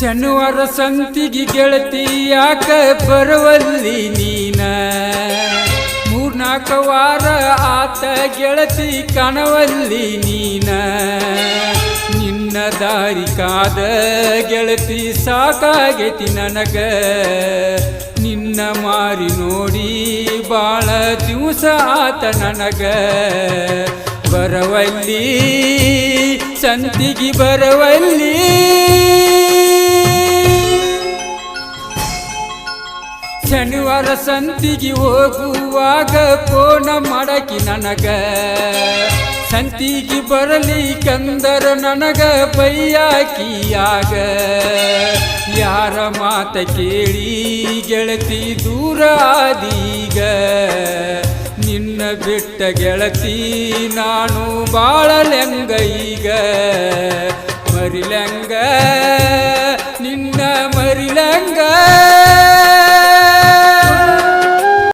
ಶನಿವಾರ ಸಂತಿಗೆ ಗೆಳತಿ, ಯಾಕ ಬರವಲ್ಲಿ ನೀನ? ಮೂರ್ನಾಲ್ಕು ವಾರ ಆತ ಗೆಳತಿ ಕಣವಲ್ಲಿ ನೀನ? ನಿನ್ನ ದಾರಿ ಕಾದ ಗೆಳತಿ ಸಾಕಾಗೈತಿ ನನಗ? ನಿನ್ನ ಮಾರಿ ನೋಡಿ ಬಾಳ ದಿವಸ ಆತ ನನಗ? ಬರವಲ್ಲಿ, ಸಂತಿಗೆ ಬರವಲ್ಲಿ ಶನಿವಾರ ಸಂತಿಗೆ ಹೋಗುವಾಗ ಫೋನ ಮಾಡಕಿ ನನಗ. ಸಂತಿಗೆ ಬರಲಿ ಕಂದರ ನನಗ ಬೈಯಾಕಿಯಾಗ. ಯಾರ ಮಾತ ಕೇಳಿ ಗೆಳತಿ ದೂರ ಆದೀಗ. ನಿನ್ನ ಬಿಟ್ಟ ಗೆಳತಿ ನಾನು ಬಾಳಲೆಂಗ ಈಗ. ಮರಿಲೆಂಗ